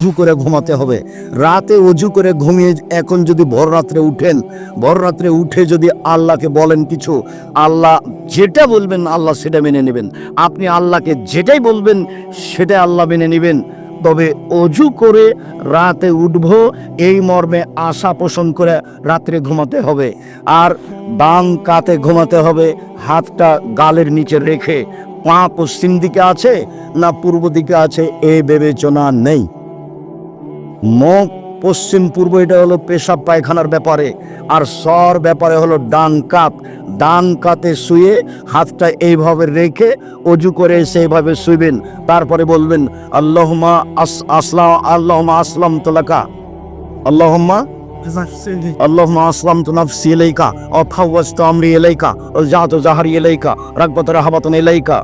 অজু করে ঘুমাতে হবে। রাতে অজু করে ঘুমিয়ে এখন যদি ভোর রাত্রে উঠেন ভোর রাত্রে উঠে যদি আল্লাহকে বলেন কিছু, আল্লাহ যেটা বলবেন আল্লাহ সেটা মেনে নেবেন। আপনি আল্লাহকে যেটাই বলবেন সেটা আল্লাহ মেনে নেবেন। তবে অজু করে রাতে উঠব, এই মর্মে আশা পোষণ করে রাত্রে ঘুমাতে হবে। আর বাম কাতে ঘুমাতে হবে, হাতটা গালের নিচে রেখে। পা পশ্চিম দিকে আছে না পূর্ব দিকে আছে, এ বিবেচনা নেই। মুখ, পশ্চিম, পূর্ব, এটা হলো পেশাব পায়খানার ব্যাপারে। আর সর ব্যাপারে হলো ডান কাপ। ডান কাতে শুয়ে হাতটা এইভাবে রেখে অজু করে সেইভাবে শুইবেন। তারপরে বলবেন আল্লাহমা আস আসলাম আল্লাহমা আসলাম তোলাকা আল্লাহমা আল্লাহমা আসলাম তো নাফসি এলাইকা অফাওয়াস্ত আমরি এলাইকা জাহাত জাহারি এলাইকা রাগবত রাহাবাতন এলাইকা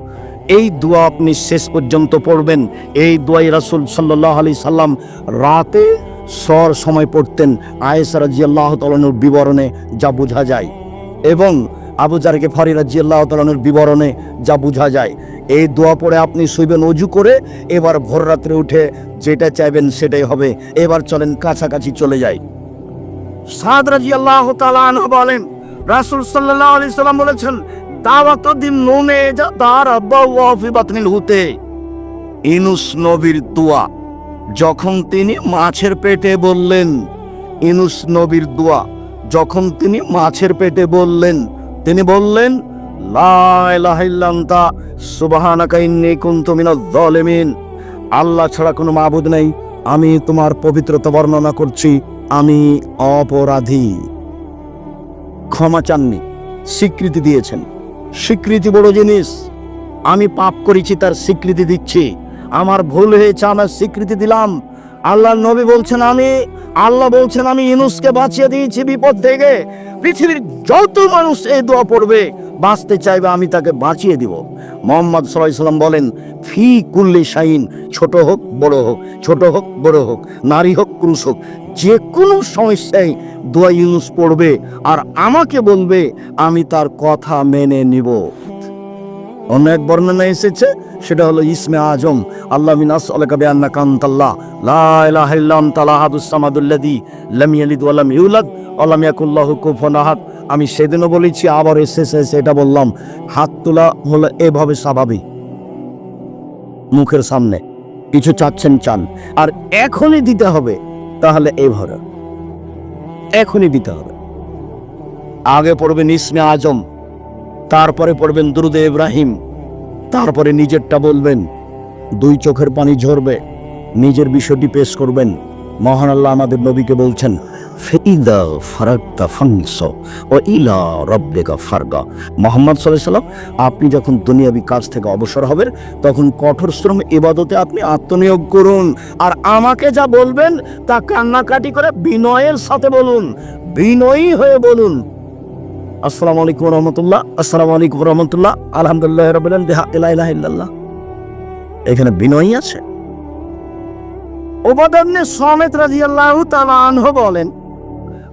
এই দোয়া আপনি শেষ পর্যন্ত পড়বেন। এই দোয়াই রাসূল সাল্লাল্লাহু আলাইহি সাল্লাম রাতে সর সময় পড়তেন। আয়েশা রাদিয়াল্লাহু তাআলার বিবরণে যা বোঝা যায় এবং আবু জারকে ফারি রাদিয়াল্লাহু তাআলার বিবরণে যা বোঝা যায়। এই দোয়া পড়ে আপনি শুইবেন অজু করে, এবার ভোর রাত্রে উঠে যেটা চাইবেন সেটাই হবে। এবার চলেন কাছাকাছি চলে যাই। সাদ রাজি আল্লাহ বলেন, রাসুল সাল্লাহ আলি সাল্লাম বলেছেন দাওয়াত দিন নুনে যা তার আব্বা ওয়াফি বাতনিল হুতে ইনুস নবীর দোয়া, যখন তিনি মাছের পেটে বললেন, ইনুস নবীর দোয়া, যখন তিনি মাছের পেটে বললেন, তিনি বললেন, লা ইলাহা ইল্লা আনতা সুবহানাকা ইন্নী কুনতু মিনাজ জালিমিন আল্লাহ ছাড়া কোনো মাবুদ নেই, আমি তোমার পবিত্রতা বর্ণনা করছি, আমি অপরাধী। ক্ষমা চাননি, স্বীকৃতি দিয়েছেন। স্বীকৃতি বড় জিনিস। আমি পাপ করেছি, তার স্বীকৃতি দিচ্ছি। আমার ভুল হয়েছে আমার স্বীকৃতি দিলাম। আল্লাহ নবী বলছেন, আমি আল্লাহ বলছেন, আমি ইনুসকে বাঁচিয়ে দিয়েছি বিপদ থেকে। পৃথিবীর যত মানুষ এই দোয়া পড়বে, বাঁচতে চাইবে, আমি তাকে বাঁচিয়ে দিব। মোহাম্মদ সাল্লাম বলেন, ফি কুল্লি শাইন ছোট হোক, বড় হোক, ছোট হোক, বড় হোক, নারী হোক, পুরুষ হোক যে কোনো সমস্যায় দোয়া ইউনুস পড়বে আর আমাকে বলবে, আমি তার কথা মেনে নিব। অন্য এক বর্ণনা এসেছে, সেটা হলো, ইসমে আজম, আল্লাহ মিনাস আলাকা বিআন্না কান্তাল্লাহ, লা ইলাহা ইল্লা আনতা আহাদুস সামাদুল্লাযী লাম ইয়ালিদ ওয়া লাম ইউলাদ, ওয়া লাম ইয়াকুল লাহু কুফুয়ান আমি সেদিনও বলেছি, আবার এসেছে সেটা বললাম, হাত তোলা হলো এভাবে স্বাভাবিক। মুখের সামনে কিছু চাচ্ছেন, চান। আর এখনই দিতে হবে। তাহলে এভাবে এখনই দিতে হবে। আগে পড়বেন ইসমে আজম, তারপরে পড়বেন দুরুদে ইব্রাহিম, তারপরে নিজেরটা বলবেন, দুই চোখের পানি ঝরবে, নিজের বিষয়টি পেশ করবেন। মহান আল্লাহ আমাদের নবীকে বলছেন ফেইদা ফারাক্তা ফাংস ও ইলা মোহাম্মদ সাল্লাম, আপনি যখন দুনিয়াবি কাজ থেকে অবসর হবেন, তখন কঠোর শ্রম ইবাদতে আপনি আত্মনিয়োগ করুন। আর আমাকে যা বলবেন, তা কান্নাকাটি করে বিনয়ের সাথে বলুন, বিনয়ী হয়ে বলুন। আসসালামু আলাইকুম রহমতুল্লাহ, আসসালামু আলাইকুম রহমতুল্লাহ, আলহামদুলিল্লাহ রবিল ইল্লাল্লাহ। এখানে বিনয়ী আছে? ওবাদান্নে সমেত রাজিয়াল্লাহু তাআলা আনহু বলেন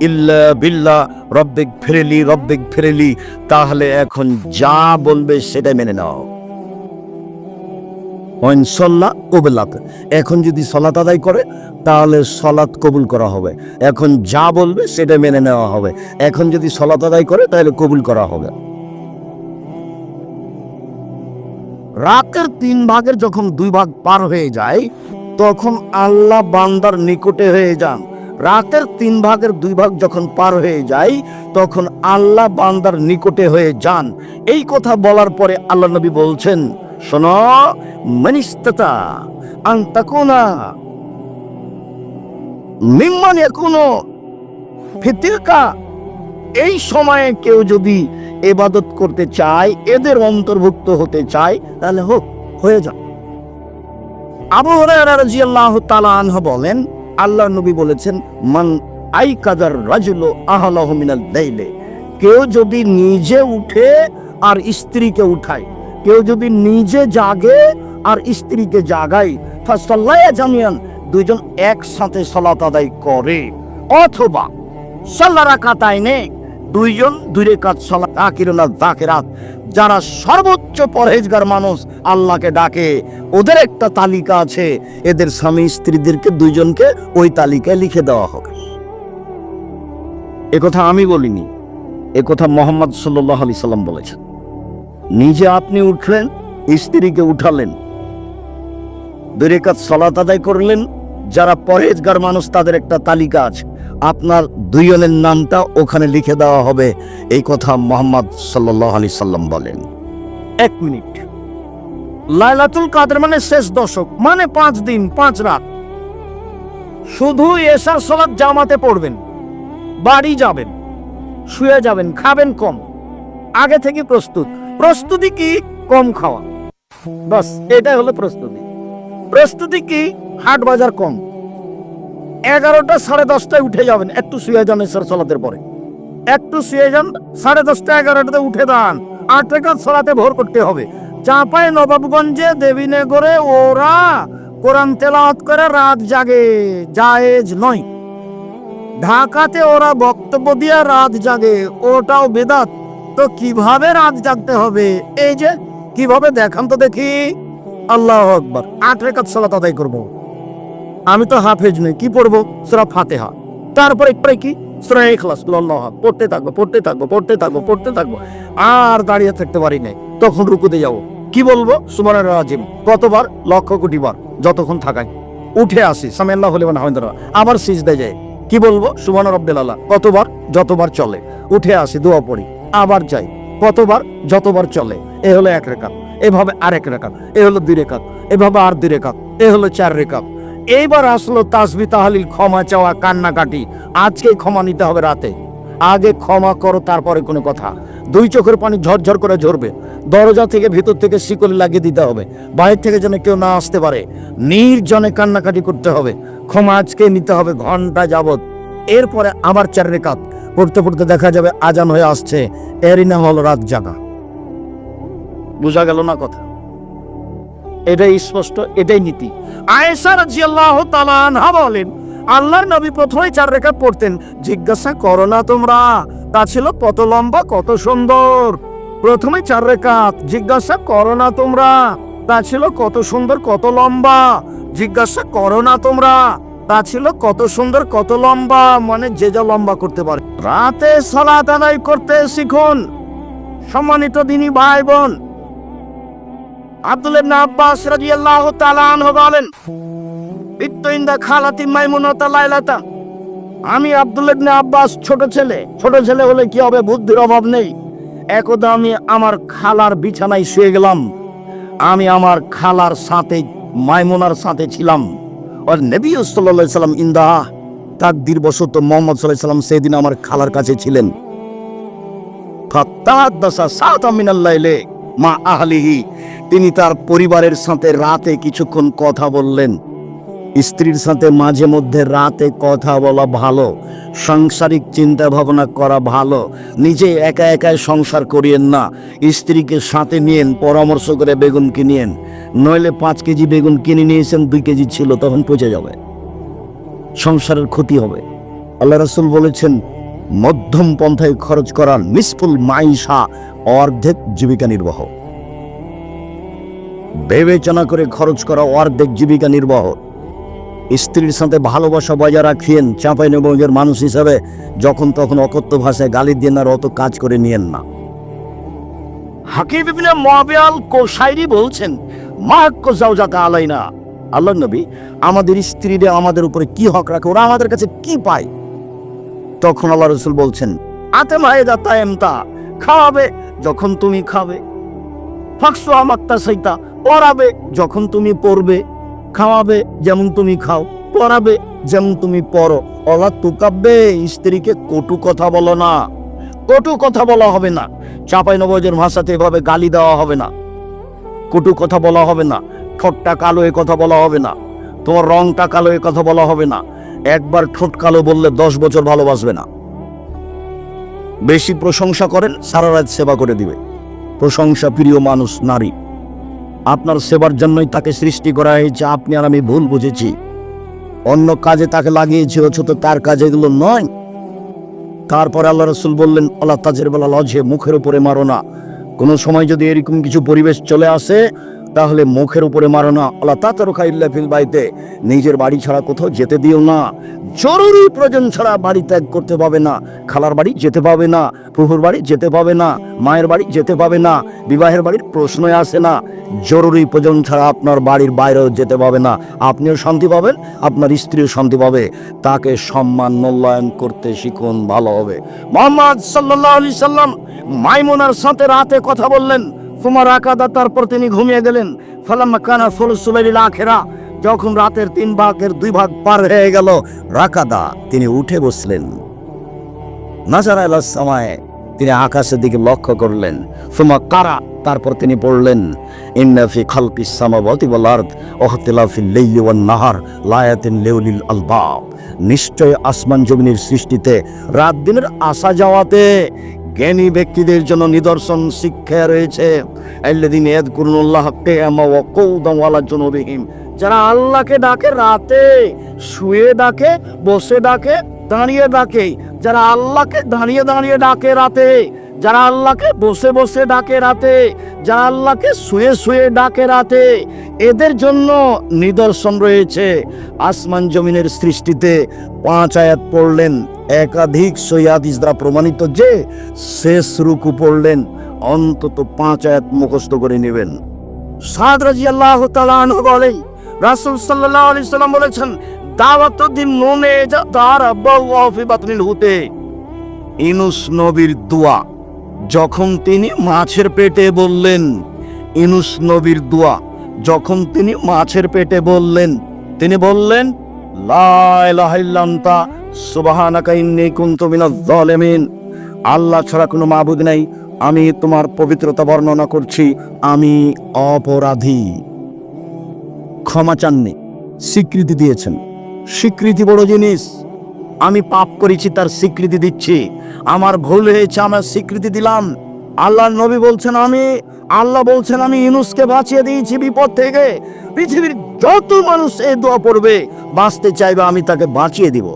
ইল্লা বিল্লাহ রব্বিক ফিরলি রব্বিক ফিরলি, তাহলে এখন যা বলবে সেটা মেনে নাও। এখন যদি সলাত আদায় করে, তাহলে সলাত কবুল করা হবে। এখন যা বলবে সেটা মেনে নেওয়া হবে। এখন যদি সলাত আদায় করে, তাহলে কবুল করা হবে। রাতের তিন ভাগের যখন দুই ভাগ পার হয়ে যায়, তখন আল্লাহ বান্দার নিকটে হয়ে যান। রাতের তিন ভাগের দুই ভাগ যখন পার হয়ে যায়, তখন আল্লাহ বান্দার নিকটে হয়ে যান। এই কথা বলার পরে আল্লাহ নবী বলছেন, শোনো, মানিস্তাতা, আন্তাকুনা, মিম্মান এখনও ফিতিলকা। এই সময়ে কেউ যদি এবাদত করতে চায়, এদের অন্তর্ভুক্ত হতে চায়, তাহলে হোক, হয়ে যাক। আবু হুরায়রা রাদিয়াল্লাহু তাআলা আনহু বলেন আল্লাহ নবী বলেছেন, মান আই কাদার রাজুল আহলাহ মিনাল দেইলে কেউ যদি নিজে উঠে আর স্ত্রীকে উঠায়, কেউ যদি নিজে জাগে আর স্ত্রীকে জাগায়, ফাসাল্লায়া জামিয়ান, দুইজন একসাথে সলাত আদায় করে। অথবা সাল্লারা কাতায় নে দুইজন দূরে কাজ সলা তাকিরুনা জাকেরাত, যারা সর্বোচ্চ পরহেজগার মানুষ, আল্লাহকে ডাকে। ওদের একটা তালিকা আছে, এদের স্বামী স্ত্রীদেরকে দুইজনকে ওই তালিকায় লিখে দেওয়া হবে কথা আমি বলিনি কথা মোহাম্মদ সাল্লাহ আলি সাল্লাম বলেছেন। নিজে আপনি উঠলেন, স্ত্রীকে উঠালেন। দূরে কাজ সলাত আদায় করলেন, যারা পরহেজগার মানুষ, তাদের একটা তালিকা আছে। আপনার দুইজনের নামটা ওখানে লিখে দেওয়া হবে। এই কথা মোহাম্মদ সাল্লাহ আলি সাল্লাম বলেন। এক মিনিট। লাইলাতুল কাদের মানে শেষ দশক মানে পাঁচ দিন, পাঁচ রাত। শুধু এসার সলাৎ জামাতে পড়বেন, বাড়ি যাবেন, শুয়ে যাবেন, খাবেন কম, আগে থেকে প্রস্তুত। প্রস্তুতি কি? কম খাওয়া। বাস, এটাই হলো প্রস্তুতি। প্রস্তুতি কি? হাট বাজার কম। এগারোটা সাড়ে দশটায় উঠে যাবেন। একটু শুয়ে যান এসার সলাতের পরে। একটু শুয়ে যান, সাড়ে দশটা এগারোটাতে উঠে দান আট টাকা সলাতে ভোর করতে হবে। চাঁপায় নবাবগঞ্জে দেবীনগরে ওরা কোরআন তেলাওয়াত করে, রাত জাগে, জায়েজ নয়। ঢাকাতে ওরা বক্তব্য দিয়ে রাত জাগে, ওটাও বেদাত। তো কীভাবে রাত জাগতে হবে? এই যে, কীভাবে দেখান তো দেখি। আল্লাহ আকবার। আট রেখাত সালাত আদায় করব। আমি তো হাফেজ নই, কি পড়ব? সুরা ফাতেহা। তারপরে পরে কি? সুরা ইখলাস। লল্লাহ পড়তে থাকব পড়তে থাকব পড়তে থাকব পড়তে থাকব আর দাঁড়িয়ে থাকতে পারি নাই। তখন রুকুতে যাব কি বলব? সুমানের রাজিম কতবার? লক্ষ কোটি বার। যতক্ষণ থাকায়। উঠে আসি। সামিয়াল্লাহ হলে হামিদুল্লাহ আবার সিজদে যায় কি বলব? সুমান রব্বিল আল্লাহ কতবার? যতবার চলে। উঠে আসি, দোয়া পড়ি। আবার যাই। কতবার? যতবার চলে। এ হলো এক রেখাত। এভাবে আরেক রেখাত। এ হলো দুই রেখাত। এভাবে আর দুই রেখাত। এ হলো চার রেখাত। এইবার আসলো তাসবি তাহালিল, ক্ষমা চাওয়া, কান্নাকাটি। আজকে ক্ষমা নিতে হবে রাতে। আগে ক্ষমা করো, তারপরে কোনো কথা। দুই চোখের পানি ঝরঝর করে ঝরবে। দরজা থেকে ভিতর থেকে শিকল লাগিয়ে দিতে হবে। বাইরে থেকে যেন কেউ না আসতে পারে। নির্জনে কান্নাকাটি করতে হবে। ক্ষমা আজকে নিতে হবে ঘণ্টা যাবত এরপরে আবার চার রেখাত পড়তে পড়তে দেখা যাবে আজান হয়ে আসছে। এরই নাম হলো রাত জাগা। বোঝা গেল না কথা? এটাই স্পষ্ট, এটাই নীতি। আয়েশা রাদিয়াল্লাহু তাআলা আনহা বলেন, আল্লাহর নবী প্রথমে চার রেখা পড়তেন, জিজ্ঞাসা করো না তোমরা, তা ছিল কত লম্বা, কত সুন্দর। প্রথমে চার রেখাত, জিজ্ঞাসা করো না তোমরা, তা ছিল কত সুন্দর, কত লম্বা। জিজ্ঞাসা করো না তোমরা, তা ছিল কত সুন্দর, কত লম্বা। মানে যে যা লম্বা করতে পারে। রাতে সালাত আদায় করতে শিখুন। সম্মানিত দিনী ভাই বোন আব্দুল ইবনে আব্বাস রাদিয়াল্লাহু তাআলা আনহু বলেন বিত্তু ইন্দা খালাতি মাইমুনাতা লাইলাতা। আমি আব্দুল ইবনে আব্বাস ছোট ছেলে। ছোট ছেলে হলে কি হবে? বুদ্ধির অভাব নেই। একদা আমি আমার খালার বিছানায় শুয়ে গেলাম। আমি আমার খালার সাথে, মাইমুনার সাথে ছিলাম। আর নবী সাল্লাল্লাহু সাল্লাম ইন্দা তাকদির বশত মোহাম্মদ সাল্লাল্লাহু সাল্লাম সেদিন আমার খালার কাছে ছিলেন। ফাত্তাহাদ্দাসা সাআতাম মিনাল লাইলি। মা আহলিহি, তিনি তার পরিবারের সাথে রাতে কিছুক্ষণ কথা বললেন। স্ত্রীর সাথে মাঝে মধ্যে রাতে কথা বলা ভালো, সাংসারিক চিন্তা ভাবনা করা ভালো, নিজে একা একাই সংসার করিয়েন না, স্ত্রীকে সাথে নিয়েন, পরামর্শ করে বেগুন কিনিয়েন। নইলে পাঁচ কেজি বেগুন কিনে নিয়েছেন, দুই কেজি ছিল, তখন পচে যাবে। সংসারের ক্ষতি হবে। আল্লাহ রাসূল বলেছেন, মধ্যম পন্থায় খরচ করা মিসফুল মাইশা অর্ধেক জীবিকা নির্বাহ। বিবেচনা করে খরচ করা অর্ধেক জীবিকা নির্বাহ। স্ত্রীর সাথে ভালোবাসা বজায় রাখিয়েন চাঁপাই নবঙ্গের মানুষ হিসাবে যখন তখন অকথ্য ভাষায় গালি দিয়ে আর অত কাজ করে নিয়েন না। হাকিম ইবনে মুআবিয়াল কোসাইরি বলছেন মাক্কো জাওজাতা আলাইনা। আল্লাহ নবী, আমাদের স্ত্রীরা আমাদের উপরে কি হক রাখে? ওরা আমাদের কাছে কি পায়? তখন আল্লাহ রসুল বলছেন, আতে মায়েদা তায়েমতা। খাওয়াবে যখন তুমি খাবে। ফাকসু আমাক্তা সেইতা পড়াবে যখন তুমি পড়বে খাওয়াবে যেমন তুমি খাও পড়াবে যেমন তুমি পড়ো অলা তুকাব্বে, স্ত্রীকে কটু কথা বলো না। কটু কথা বলা হবে না। চাপাই নবজের ভাষাতে এভাবে গালি দেওয়া হবে না। কটু কথা বলা হবে না। ঠোঁটটা কালো এ কথা বলা হবে না। তোমার রংটা কালো এ কথা বলা হবে না। একবার ঠোঁট কালো বললে দশ বছর ভালোবাসবে না। বেশি প্রশংসা করেন, সারা রাত সেবা করে দিবে। প্রশংসা প্রিয় মানুষ, নারী। আপনার সেবার জন্যই তাকে সৃষ্টি করা হয়েছে, আপনি আর আমি ভুল বুঝেছি। অন্য কাজে তাকে লাগিয়েছি, অথচ তার কাজ এগুলো নয়। তারপরে আল্লাহ রসুল বললেন আল্লাহ তাজের বেলা লজে মুখের উপরে মারো না। কোনো সময় যদি এরকম কিছু পরিবেশ চলে আসে তাহলে মুখের উপরে মারো না আল্লাহ তাতারু খাইল্লা ফিল বাড়িতে নিজের বাড়ি ছাড়া কোথাও যেতে দিও না। জরুরি প্রয়োজন ছাড়া বাড়ি ত্যাগ করতে পাবে না। খালার বাড়ি যেতে পাবে না, ফুহুর বাড়ি যেতে পাবে না, মায়ের বাড়ি যেতে পাবে না, বিবাহের বাড়ির প্রশ্নই আসে না। জরুরি প্রয়োজন ছাড়া আপনার বাড়ির বাইরেও যেতে পাবে না। আপনিও শান্তি পাবেন, আপনার স্ত্রীও শান্তি পাবে। তাকে সম্মান মূল্যায়ন করতে শিখুন, ভালো হবে। মোহাম্মদ সাল্লাহ আলি সাল্লাম মাইমুনার সাথে রাতে কথা বললেন। তোমার আকাদা তারপর তিনি ঘুমিয়ে গেলেন। ফালাম্মা কানা ফলসুলাইল আখেরা, যখন রাতের তিন ভাগের দুই ভাগ পার হয়ে গেল, রাকাদা তিনি উঠে বসলেন। নাজার সময় তিনি আকাশের দিকে লক্ষ্য করলেন। সুমা কারা? তারপর তিনি পড়লেন ইন্নাফি খালকি সামাবতি ওয়াল আরদ ওহতিলাফিল লাইলি ওয়ান নাহার, লায়াতিন লিউলিল আলবাব। নিশ্চয় আসমান জমিনের সৃষ্টিতে রাত দিনের আসা যাওয়াতে জ্ঞানী ব্যক্তিদের জন্য নিদর্শন শিক্ষা রয়েছে। এদ যারা আল্লাহকে ডাকে রাতে, শুয়ে ডাকে, বসে ডাকে, দাঁড়িয়ে ডাকে, যারা আল্লাহকে দাঁড়িয়ে দাঁড়িয়ে ডাকে রাতে, যারা আল্লাহকে বসে বসে ডাকে রাতে, যারা আল্লাহকে শুয়ে শুয়ে ডাকে রাতে, এদের জন্য নিদর্শন রয়েছে। আসমান জমিনের সৃষ্টিতে পাঁচ আয়াত পড়লেন। একাধিক সৈয়াদিস দ্বারা প্রমাণিত যে শেষ রুকু পড়লেন, অন্তত পাঁচ আয়াত মুখস্থ করে নেবেন। সাদ রাজি আল্লাহ বলেন, রাসুল সাল্লাহ আলি সাল্লাম বলেছেন, দাওয়াত দিন নুনে তার বাতনিল হুতে। ইনুস নবীর দোয়া, যখন তিনি মাছের পেটে বললেন, ইনুস নবীর দোয়া, যখন তিনি মাছের পেটে বললেন, তিনি বললেন আল্লাহ ছাড়া কোনো মাবুদ নাই, আমি তোমার পবিত্রতা বর্ণনা করছি, আমি অপরাধী। ক্ষমা চাননি, স্বীকৃতি দিয়েছেন। স্বীকৃতি বড় জিনিস, আমি পাপ করেছি, তার স্বীকৃতি দিচ্ছি। আমার ভুল হয়েছে, আমার স্বীকৃতি দিলাম। আল্লাহ নবী বলছেন, আমি আল্লাহ বলছেন, আমি ইনুসকে বাঁচিয়ে দিয়েছি বিপদ থেকে। পৃথিবীর যত মানুষ এই দোয়া পড়বে, বাঁচতে চাইবে, আমি তাকে বাঁচিয়ে দিব।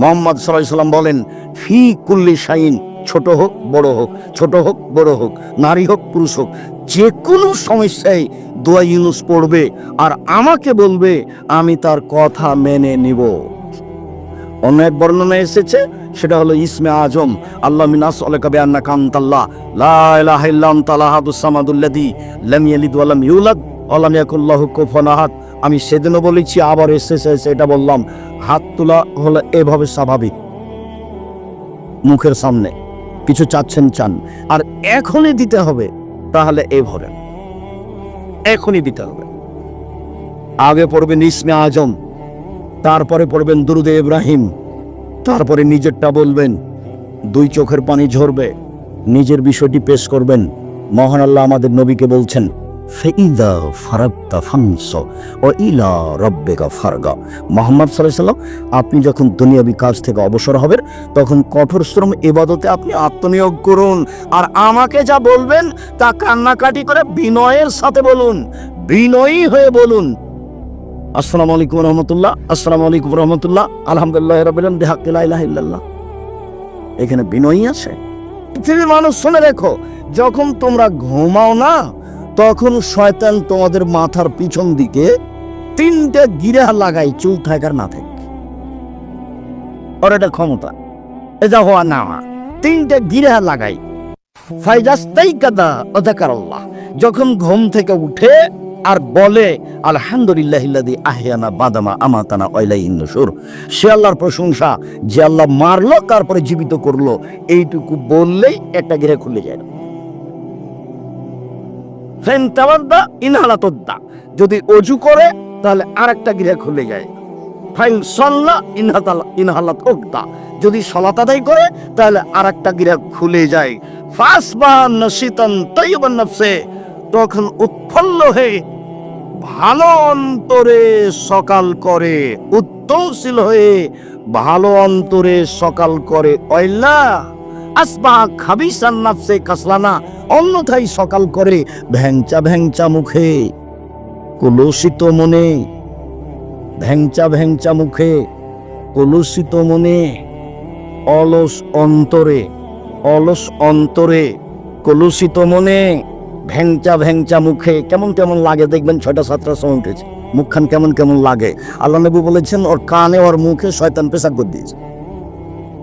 মোহাম্মদ সাল্লাম বলেন, ফি কুল্লি শাইন ছোট হোক, বড় হোক, ছোট হোক, বড় হোক, নারী হোক, পুরুষ হোক যে কোনো সমস্যায় দোয়া ইউনুস পড়বে, আর আমাকে বলবে, আমি তার কথা মেনে নিব। অন্য এক বর্ণনা এসেছে, সেটা হলো ইসমে আজম, আল্লাহ মিনাস আলাকা আন্না কান্তাল্লাহ, লা ইলাহা ইল্লা আনতা আহাদুস সামাদুল্লাযী লাম ইয়ালিদ ওয়া লাম ইউলাদ, ওয়া লাম ইয়াকুল লাহু কুফুয়ান আহাদ। আমি সেদিনও বলেছি, আবার এসেছে সেটা বললাম, হাত তোলা হলো এভাবে স্বাভাবিক, মুখের সামনে, কিছু চাচ্ছেন চান, আর এখনই দিতে হবে, তাহলে এভাবে এখনই দিতে হবে। আগে পড়বেন ইসমে আজম তারপরে পড়বেন দুরুদে ইব্রাহিম। তারপরে নিজেরটা বলবেন, দুই চোখের পানি ঝরবে, নিজের বিষয়টি পেশ করবেন। মহান আল্লাহ আমাদের নবীকে বলছেন মোহাম্মদ আপনি যখন দুনিয়াবি কাজ থেকে অবসর হবেন, তখন কঠোর শ্রম এবাদতে আপনি আত্মনিয়োগ করুন। আর আমাকে যা বলবেন, তা কান্নাকাটি করে বিনয়ের সাথে বলুন, বিনয়ী হয়ে বলুন। আসসালামু আলাইকুম রহমতুল্লাহ, আসসালামু আলাইকুম রহমতুল্লাহ, আলহামদুলিল্লাহ রবিলাম দেহাকিল্লাহ এখানে বিনয়ী আছে। পৃথিবীর মানুষ শুনে রেখো যখন তোমরা ঘুমাও না, তখন শয়তান তোমাদের মাথার পিছন দিকে তিনটে গিরা লাগাই চুল থাকার না থাকে। ওর এটা ক্ষমতা এটা হওয়া না তিনটে গিরা লাগাই ফাইজাস্তাই কাদা অধাকার আল্লাহ যখন ঘুম থেকে উঠে আর বলে, আলহামদুলিল্লাহ আহিয়ানা বাদামা আমাতানা ওয়াইলাই নসুর সে আল্লাহর প্রশংসা, যে আল্লাহ মারলো, তারপরে জীবিত করল। এইটুকু বললেই একটা গিরে খুলে যায়। যদি অজু করে, তাহলে আর একটা গৃহে খুলে যায়। ফাইন সল্লা ইনহাতালা ইনহালাত ওকদা যদি সলাত আদায় করে, তাহলে আর একটা গৃহ খুলে যায়। ফাস বা নশিতন নফসে। তখন উৎফুল্ল হয়ে ভালো অন্তরে সকাল করে উত্তরশীল হয়ে ভালো অন্তরে সকাল করে। অইল্লা, আসবা খাবিসান নাফসে কাসলানা, অন্যথায় সকাল করে ভ্যাংচা ভ্যাংচা মুখে, কলুষিত মনে, ভ্যাংচা ভ্যাংচা মুখে, কলুষিত মনে, অলস অন্তরে অলস অন্তরে, কলুষিত মনে ভ্যাংচা ভ্যাংচা মুখে কেমন কেমন লাগে দেখবেন ছয়টা সাতটা সময় উঠেছে। মুখখান কেমন কেমন লাগে। আল্লাহ নবী বলেছেন, ওর কানে ওর মুখে শয়তান পেশাব করে দিয়েছে।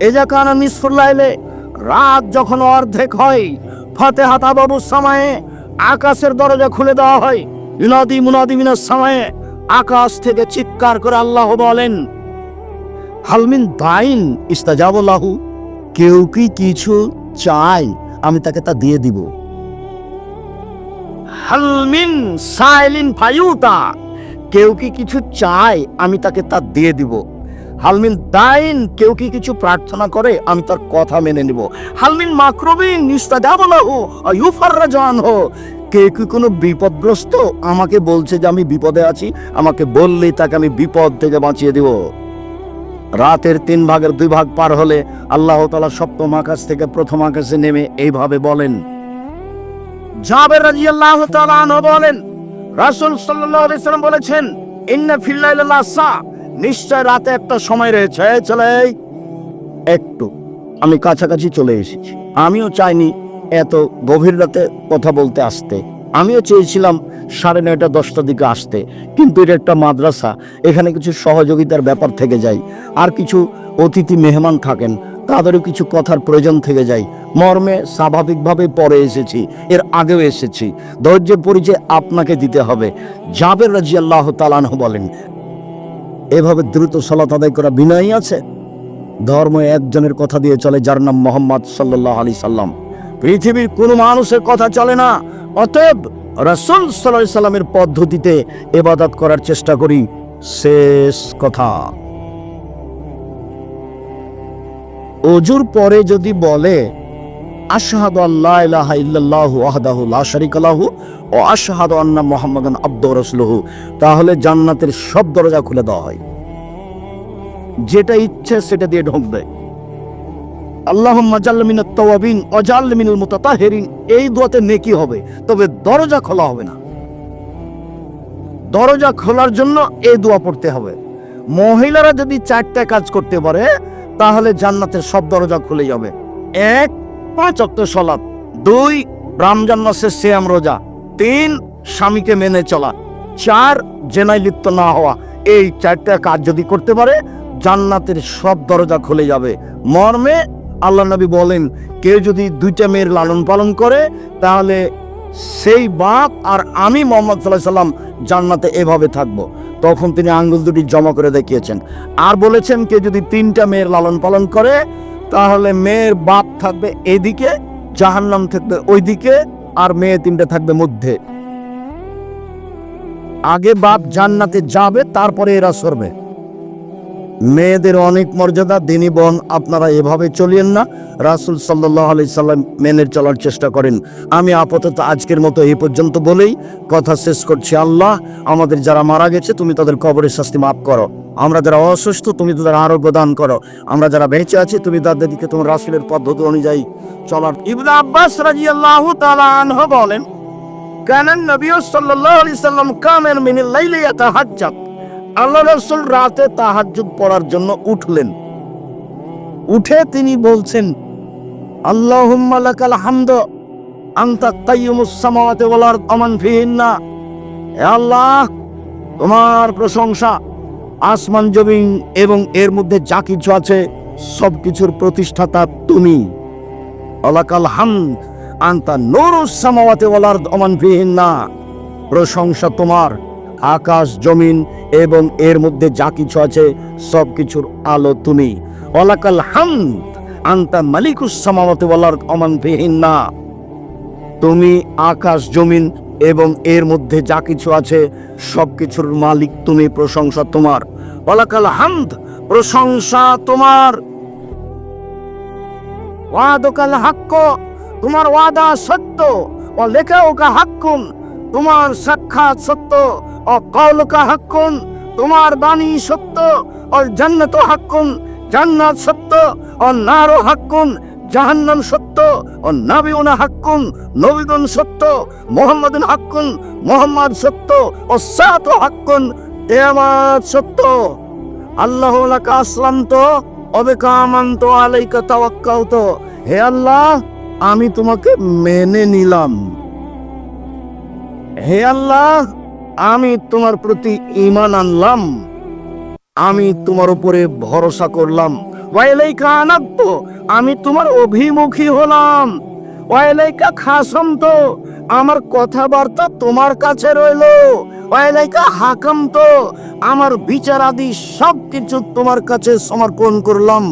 এই যে কানা মিসফুল্লাইলে রাত যখন অর্ধেক হয় ফাতে হাতা বাবুর সময়ে আকাশের দরজা খুলে দেওয়া হয়। ইনাদি মুনাদি মিনার সময়ে আকাশ থেকে চিৎকার করে আল্লাহ বলেন হালমিন দাইন ইস্তাজাবলাহু কেউ কি কিছু চায়, আমি তাকে তা দিয়ে দিব। হালমিন সাইলিন ফায়ুতা কেউ কি কিছু চায়, আমি তাকে তা দিয়ে দিব। হালমিন দাইন, কেউ কি কিছু প্রার্থনা করে, আমি তার কথা মেনে নিব। হালমিন মাকরবিন নিস্তাজাবলাহু ইউফাররা জান হো কে কি কোনো বিপদগ্রস্ত আমাকে বলছে যে আমি বিপদে আছি? আমাকে বললেই তাকে আমি বিপদ থেকে বাঁচিয়ে দিব। রাতের তিন ভাগের দুই ভাগ পার হলে আল্লাহ তালা সপ্তম আকাশ থেকে প্রথম আকাশে নেমে এইভাবে বলেন জাবের রাজি আল্লাহ বলেন, রাসুল সাল্লাম বলেছেন, ইন্না ফিল্লাহ নিশ্চয় রাতে একটা সময় রয়েছে চলে একটু, আমি কাছাকাছি চলে এসেছি। আমিও চাইনি এত গভীর রাতে কথা বলতে আসতে। আমিও চেয়েছিলাম সাড়ে নয়টা, দশটার দিকে আসতে, কিন্তু এটা একটা মাদ্রাসা, এখানে কিছু সহযোগিতার ব্যাপার থেকে যায়। আর কিছু অতিথি মেহমান থাকেন, তাদেরও কিছু কথার প্রয়োজন থেকে যায়। মর্মে স্বাভাবিকভাবে পরে এসেছি, এর আগেও এসেছি। ধৈর্যের পরিচয় আপনাকে দিতে হবে। জাবের রাজি আল্লাহ তালানহ বলেন, এভাবে দ্রুত সলাত আদায় করা বিনয়ী আছে? ধর্ম একজনের কথা দিয়ে চলে, যার নাম মোহাম্মদ সাল্লাহ আলি সাল্লাম। পৃথিবীর কোনো মানুষের কথা চলে না। অতএব রসুল সাল্লাহ সাল্লামের পদ্ধতিতে এবাদত করার চেষ্টা করি। শেষ কথা। অজুর পরে যদি বলে আশহাদু আল্লাহ ইলাহা ইল্লাল্লাহু ওয়াহদাহু লা শারীকা লাহু ও আশহাদু আন্না মুহাম্মাদান আবদুহু রাসূলুহু। তাহলে জান্নাতের সব দরজা খুলে দেওয়া হয়। যেটা ইচ্ছে সেটা দিয়ে ঢুকবে আল্লাহুম্মা জাল্ল মিনাত তাওয়াবিন ওয়া জাল্ল মিনাল মুতাতাহিরিন। এই দোয়াতে নেকি হবে, তবে দরজা খোলা হবে না। দরজা খোলার জন্য এই দোয়া পড়তে হবে। মহিলারা যদি চারটা কাজ করতে পারে, তাহলে জান্নাতের সব দরজা খুলে যাবে। এক পাঁচ অক্ত সলাপ দুই রমজান মাসের শ্যাম রোজা। তিন, স্বামীকে মেনে চলা। চার জেনায় লিপ্ত না হওয়া। এই চারটা কাজ যদি করতে পারে, জান্নাতের সব দরজা খুলে যাবে। মর্মে আল্লাহ নবী বলেন, কেউ যদি দুইটা মেয়ের লালন পালন করে, তাহলে সেই বাপ আর আমি মোহাম্মদ সাল্লাহ সাল্লাম জান্নাতে এভাবে থাকব। তখন তিনি আঙ্গুল দুটি জমা করে দেখিয়েছেন। আর বলেছেন কে যদি তিনটা মেয়ের লালন পালন করে তাহলে মেয়ের বাপ থাকবে এদিকে, জাহান্নাম থাকবে ওইদিকে, আর মেয়ে তিনটা থাকবে মধ্যে। আগে বাপ জান্নাতে যাবে, তারপরে এরা সরবে। মেয়েদের অনেক মর্যাদা, দিনী বোন, আপনারা এভাবে চলিয়েন না। রাসুল সাল্লাহ আলি সাল্লাম মেনে চলার চেষ্টা করেন। আমি আপাতত আজকের মতো এই পর্যন্ত বলেই কথা শেষ করছি আল্লাহ। আমাদের যারা মারা গেছে, তুমি তাদের কবরের শাস্তি মাফ করো। আমরা যারা অসুস্থ, তুমি তাদের আরোগ্য দান করো। আমরা যারা বেঁচে আছি, তুমি তাদের দিকে তোমার রাসুলের পদ্ধতি অনুযায়ী চলার। ইবনে আব্বাস রাদিয়াল্লাহু তাআলা আনহু বলেন, কানান নবী সাল্লাল্লাহু আলাইহি সাল্লাম কামেন মিনাল লাইলি ইয়াতাহাজ্জাব আল্লাহ রসুল রাতে তাহাজ্জুদ পড়ার জন্য উঠলেন। উঠে তিনি বলছেন, আল্লাহুম্মা লাকাল হামদ আনতা কাইয়ুমুস সামাওয়াতি ওয়াল আরদ আমান ফিহিন্না। হে আল্লাহ, তোমার প্রশংসা আসমান জমিন এবং এর মধ্যে যা কিছু আছে সব কিছুর প্রতিষ্ঠাতা তুমি। আলাকাল হাম আন্তা নুরুস সামাওয়াতি ওয়াল আরদ আমান ফিহিন্না। প্রশংসা তোমার, আকাশ, জমিন এবং এর মধ্যে যা কিছু আছে সব কিছুর আলো তুমি। ওলাকাল হামদ আন্তা মালিকুস সামাওয়াতি ওয়াল আরদ আমান ফিহিন্না। তুমি আকাশ, জমিন এবং এর মধ্যে যা কিছু আছে সব কিছুর মালিক তুমি, প্রশংসা তোমার। ওলাকাল হামদ, প্রশংসা তোমার। ওয়াদকাল হাক্ক, তোমার ওয়াদা সত্য। ও লেখাওকা হাক্কুন, তোমার সাক্ষাৎ সত্য। ও কৌলকা হাক্কুন, তোমার বাণী সত্য। ও জান্নাত হাক্কুন, জান্নাত সত্য। ও নারো হাক্কুন জাহান্নাম সত্য ও নাবিউনা হাক্কুন, নবীগণ সত্য, মোহাম্মদুন হাক্কুন, মোহাম্মদ সত্য ও সাত হাক্কুন তেয়ামাত সত্য। আল্লাহ লাকা আসলাম তো অবেকামান্ত, আলাইকা তাওয়াক্কাল তো হে আল্লাহ, আমি তোমাকে মেনে নিলাম। হে আল্লাহ, আমি তোমার প্রতি ঈমান আনলাম। আমি তোমার উপরে ভরসা করলাম। ওয়াইলাইকা আনাত্ত আমি তোমার অভিমুখী হলাম। ওয়াইলাইকা খাসম তো, আমার কথাবার্তা তোমার কাছে রইল। ওয়াইলাইকা হাকাম তো, আমার বিচার আদি সব কিছু তোমার কাছে সমর্পণ করলাম।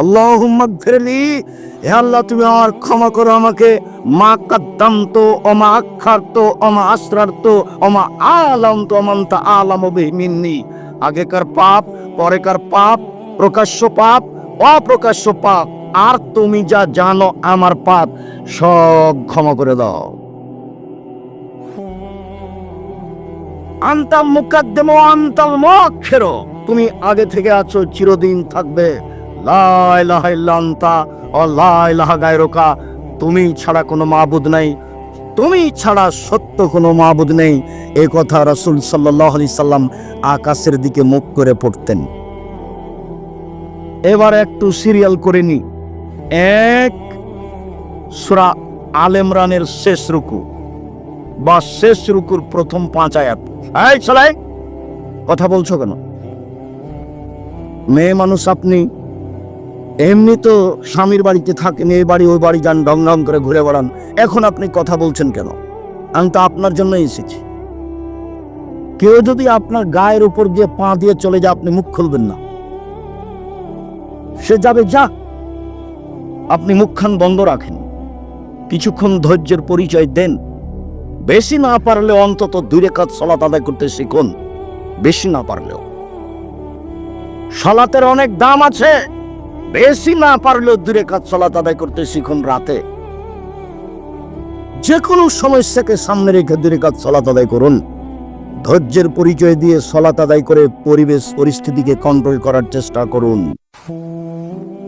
আল্লাহুম্মা গফিরলি, হে আল্লাহ, তুমি আমার ক্ষমা করো আমাকে। মা কাদ্দাম তো অমা আক্ষার তো অমা আসরার তো অমা আলাম তো অমান্তা আলাম মিন্নি। আগেকার পাপ, পরেকার পাপ প্রকাশ্য পাপ, অপ্রকাশ্য পাপ, আর তুমি যা জানো আমার পাপ, সব ক্ষমা করে দাও। আন্তাম মুকাদ্দেম আন্তাল মুআক্ষির তুমি আগে থেকে আছো, চিরদিন থাকবে। লা ইলাহা ইল্লা আনতা ও লা ইলাহা গায়রুকা। তুমি ছাড়া কোনো মাবুদ নাই। তুমি ছাড়া সত্য কোনো মাবুদ নেই। এ কথা রাসূল সাল্লাল্লাহু আলাইহি সাল্লাম আকাশের দিকে মুখ করে পড়তেন। এবার একটু সিরিয়াল করে নি। এক, সূরা আল ইমরানের শেষ রুকু বা শেষ রুকুর প্রথম পাঁচ আয়াত। এই কথা বলছো কেন? মেয়ে মানুষ আপনি এমনি তো স্বামীর বাড়িতে থাকেন এই বাড়ি, ওই বাড়ি যান, ঢং ঢং করে ঘুরে বেড়ান। এখন আপনি কথা বলছেন কেন? আমি তো আপনার জন্য এসেছি। কেউ যদি আপনার গায়ের উপর দিয়ে পা দিয়ে চলে যায়, আপনি মুখ খুলবেন না। সে যাবে যা। আপনি মুখখান বন্ধ রাখেন। কিছুক্ষণ ধৈর্যের পরিচয় দেন। বেশি না পারলে অন্তত দুই রেখাত সলাত আদায় করতে শিখুন। বেশি না পারলেও। সলাতের অনেক দাম আছে। বেশি না পারলেও দূরে কাজ সলাত আদায় করতে শিখুন রাতে। যে কোনো সমস্যাকে সামনে রেখে দূরে কাজ সলাত আদায় করুন। ধৈর্যের পরিচয় দিয়ে সলাত আদায় করে পরিবেশ পরিস্থিতিকে কন্ট্রোল করার চেষ্টা করুন।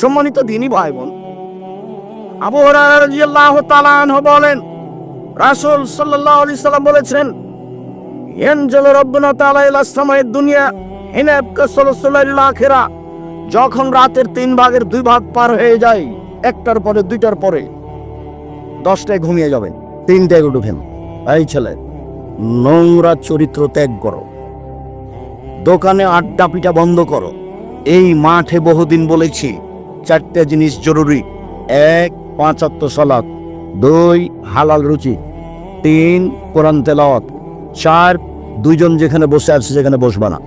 সম্মানিত দিনী ভাই বোন আবু রাদিয়াল্লাহু তাআলা বলেন, রাসূল সাল্লাল্লাহু আলাইহি সাল্লাম বলেছেন, ইয়ানজালু রাব্বুনা তাআলা ইলা সামাইদ দুনিয়া হিনা ইয়াবকা সালাসুল যখন রাতের তিন ভাগের দুই ভাগ পার হয়ে যায়, একটার পরে, দুইটার পরে দশটায় ঘুমিয়ে যাবেন তিনটায় উঠবেন। এই ছেলে, নোংরা চরিত্র ত্যাগ করো। দোকানে আড্ডা পিটা বন্ধ করো। এই মাঠে বহুদিন বলেছি চারটে জিনিস জরুরি। এক পাঁচাত্ত সলাৎ দুই, হালাল রুচি। তিন, কোরআন তেলাওয়াত। চার, দুইজন যেখানে বসে আছে সেখানে বসবা না।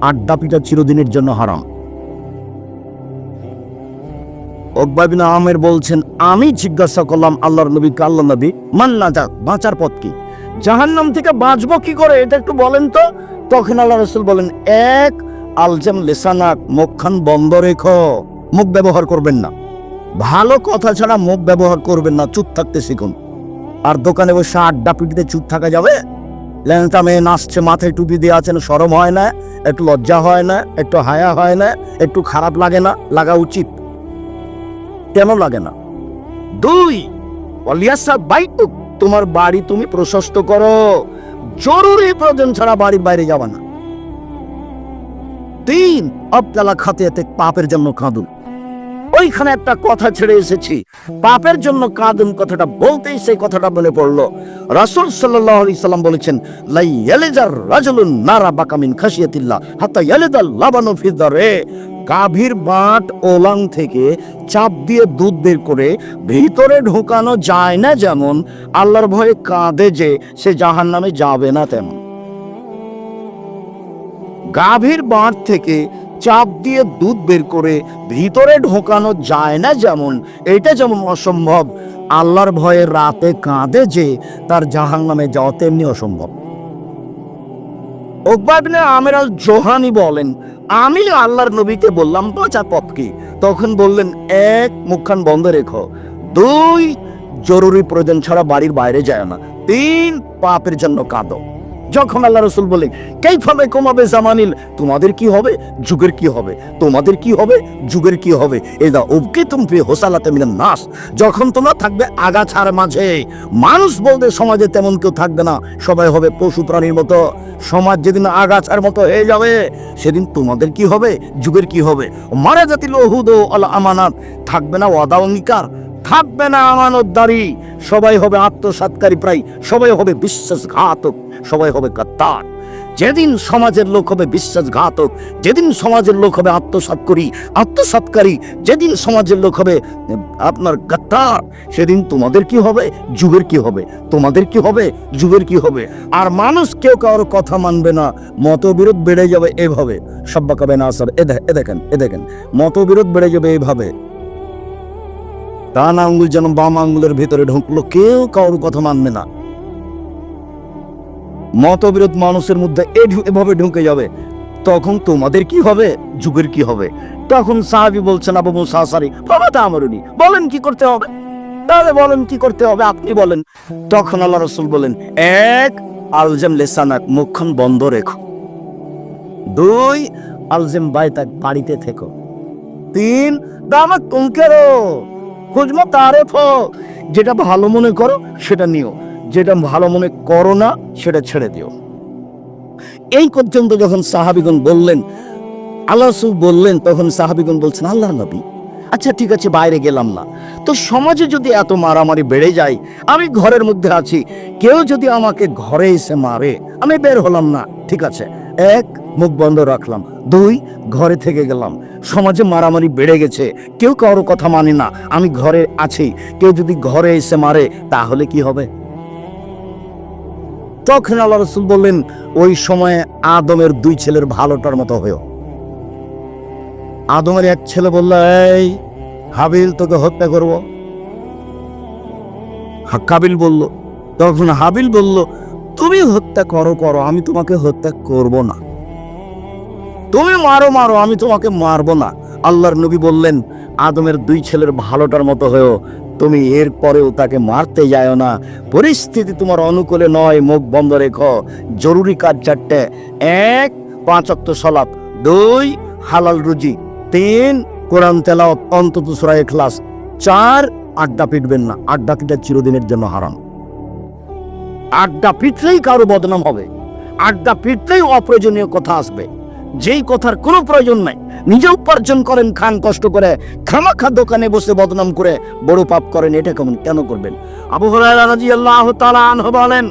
আড্ডা পিটা চিরদিনের জন্য হারাম। বলছেন, আমি জিজ্ঞাসা করলাম আল্লাহর নবী আল্লাহ নবী? মান্না বাঁচার পথ কি? জাহান্নাম থেকে বাঁচবো কি করে? এটা একটু বলেন তো? তখন আল্লাহ রসুল বলেন, এক আলজাম লেসানাক মুখখান বন্ধ রেখো। মুখ ব্যবহার করবেন না। ভালো কথা ছাড়া মুখ ব্যবহার করবেন না, চুপ থাকতে শিখুন। আর দোকানে বসে আড্ডা পিটিতে চুপ থাকা যাবে? ল্যাংটা মেয়ে নাচছে, মাথায় টুপি দিয়ে আছেন সরম হয় না, একটু লজ্জা হয় না, একটু হায়া হয় না, একটু খারাপ লাগে না, লাগা উচিত। কেন লাগে না? দুই অলিয়াসা বাইতুক তোমার বাড়ি তুমি প্রশস্ত করো। জরুরি প্রয়োজন ছাড়া বাড়ির বাইরে যাবা না। তিন অবতালা খাতে পাপের জন্য কাঁদুন। ওইখানে একটা কথা ছেড়ে এসেছি। পাপের জন্য কাঁদুন কথাটা বলতেই সেই কথাটা মনে পড়ল। রাসূল সাল্লাল্লাহু আলাইহি সাল্লাম বলেছেন, লাই ইয়ালিজার রাজুলুন নারা বাকামিন খাশিয়াতিল্লাহ হাত্তা ইয়ালিদাল লাবানু ফি দারে গাভীর বাট ওলাং থেকে চাপ দিয়ে দুধ বের করে ভিতরে ঢোকানো যায় না যেমন, আল্লাহর ভয়ে কাঁদে যে সে জাহান্নামে যাবে না তেমন। গাভীর বাঁধ থেকে চাপ দিয়ে দুধ বের করে ভিতরে ঢোকানো যায় না যেমন, এটা যেমন অসম্ভব। আল্লাহর ভয়ে রাতে কাঁদে যে, তার জাহান নামে যাওয়া তেমনি অসম্ভব। ওকবাবিনে আমের আল জোহানি বলেন, আমি আল্লাহর নবীকে বললাম বাঁচার পথ তখন বললেন, এক, মুখখান বন্ধ রেখো। দুই, জরুরি প্রয়োজন ছাড়া বাড়ির বাইরে যায় না। তিন, পাপের জন্য কাঁদো। যখন আল্লাহ রসুল বলে কেই ভাবে কমাবে জামানিল? তোমাদের কি হবে? যুগের কি হবে? তোমাদের কি হবে? যুগের কি হবে? এদা উবকে তুমি হোসালাতে মিলেন নাস। যখন তোমরা থাকবে আগাছার মাঝে। মানুষ বলতে সমাজে তেমন কেউ থাকবে না। সবাই হবে পশু প্রাণীর মতো। সমাজ যেদিন আগাছার মতো হয়ে যাবে, সেদিন তোমাদের কি হবে? যুগের কি হবে? মারা জাতি লহুদ আল আমানাত। থাকবে না ওয়াদা অঙ্গীকার। থাকবে না আমানতদারি। সবাই হবে আত্মসাৎকারী প্রায়। সবাই হবে বিশ্বাসঘাতক। সবাই হবে কাত্তার যেদিন সমাজের লোক হবে বিশ্বাসঘাতক, যেদিন সমাজের লোক হবে আত্মসাৎকরী, আত্মসাৎকারী, যেদিন সমাজের লোক হবে, আপনার গাত্তার সেদিন তোমাদের কি হবে? যুগের কি হবে? তোমাদের কি হবে? যুগের কি হবে? আর মানুষ কেউ কারোর কথা মানবে না। মতবিরোধ বেড়ে যাবে এভাবে। সব্বাকাবে না আসার। এ দেখেন এ দেখেন। মতবিরোধ বেড়ে যাবে এইভাবে ডান আঙ্গুল যেন বাম আঙ্গুলের ভেতরে ঢুকলো, কেউ কারোর কথা মানবে না। মতবিরোধ মানুষের মধ্যে এভাবে ঢুকে যাবে, তখন তোমাদের কি হবে? যুগের কি হবে? তখন সাহাবি বলছেন, আবু মুসা আসারি বাবা তা আমারুনি, বলেন কি করতে হবে? তাহলে বলেন কি করতে হবে, আপনি বলেন। তখন আল্লাহ রসুল বলেন, এক, আলজেম লেসানাক মুখখন বন্ধ রেখো। দুই, আলজেম বাইতাক বাড়িতে থেকো। তিন, দামাক তুমকেরো খুঁজমো তারেফ। যেটা ভালো মনে করো, সেটা নিও। যেটা ভালো মনে করো না, সেটা ছেড়ে দিও। এই পর্যন্ত যখন সাহাবিগণ বললেন, আল্লাহ বললেন, তখন সাহাবিগণ বলছেন, আল্লাহ নবী আচ্ছা ঠিক আছে, বাইরে গেলাম না। তো সমাজে যদি এত মারামারি বেড়ে যায়, আমি ঘরের মধ্যে আছি, কেউ যদি আমাকে ঘরে এসে মারে, আমি বের হলাম না। ঠিক আছে, এক, মুখ বন্ধ রাখলাম। দুই, ঘরে থেকে গেলাম। সমাজে মারামারি বেড়ে গেছে, কেউ কারও কথা মানে না, আমি ঘরে আছি। কেউ যদি ঘরে এসে মারে, তাহলে কি হবে? তখন আল্লাহ রসুল বললেন, ওই সময়ে আদমের দুই ছেলের ভালোটার মতো হয়েও। আদমের এক ছেলে বলল, এই হাবিল, তোকে হত্যা করব। কাবিল বলল, তখন হাবিল বলল, তুমি হত্যা করো করো, আমি তোমাকে হত্যা করব না। তুমি মারো মারো, আমি তোমাকে মারবো না। আল্লাহর নবী বললেন, আদমের দুই ছেলের ভালোটার মতো হয়েও তুমি এর পরেও তাকে মারতে যাও না। পরিস্থিতি তোমার অনুকূলে নয়, মুখ বন্ধ রেখো। জরুরি কাজ চারটে। এক, পাঁচ অক্ত সলাপ দুই, হালাল রুজি। তিন, কোরআন তেলাওয়াত, অন্তত সুরা ইখলাস। চার, আড্ডা পিটবেন না। আড্ডা পিটা চিরদিনের জন্য হারাম। আড্ডা পিটলেই কারও বদনাম হবে। আড্ডা পিটলেই অপ্রয়োজনীয় কথা আসবে। যেই কথার কোনো প্রয়োজন নাই। নিজে উপার্জন করেন, খান, কষ্ট করে, খামাখা দোকানে বসে বদনাম করে বড় পাপ করেন, এটা কেমন কেন করবেন? আবু হুরায়রা আল্লাহ তালা বলেন,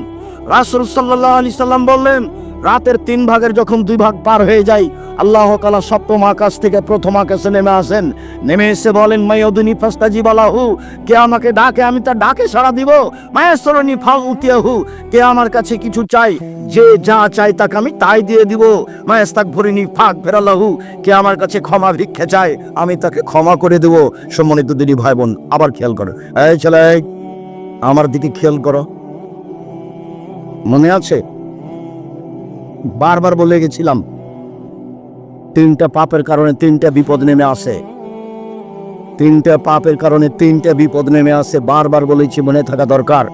রাসুল সাল্লাহ আলি সাল্লাম বললেন রাতের তিন ভাগের যখন দুই ভাগ পার হয়ে যায়, আল্লাহ তাআলা সপ্তম আকাশ থেকে প্রথম আকাশে নেমে আসেন। নেমে এসে বলেন মাইয়ুদুনি ফাস্তাজিবালাহু কে আমাকে ডাকে, আমি তার ডাকে সাড়া দিব। মায়াসরনি ফাউ উতিয়াহু, কে আমার কাছে কিছু চাই, যে যা চাই তাকে আমি তাই দিয়ে দিব। মায়াস্তাক ভরিনি ফাঁক ফেরালাহু কে আমার কাছে ক্ষমা ভিক্ষা চায়, আমি তাকে ক্ষমা করে দেব। সম্মানিত দিদি ভাই বোন আবার খেয়াল করো। এই ছেলে, আমার দিকে খেয়াল করো। মনে আছে? বারবার বলে গেছিলাম, তিনটা পাপের কারণে তিনটা বিপদ নেমে আসে। তিনটা পাপের কারণে তিনটা বিপদ নেমে আসে, বারবার বলেছি, মনে থাকা দরকার।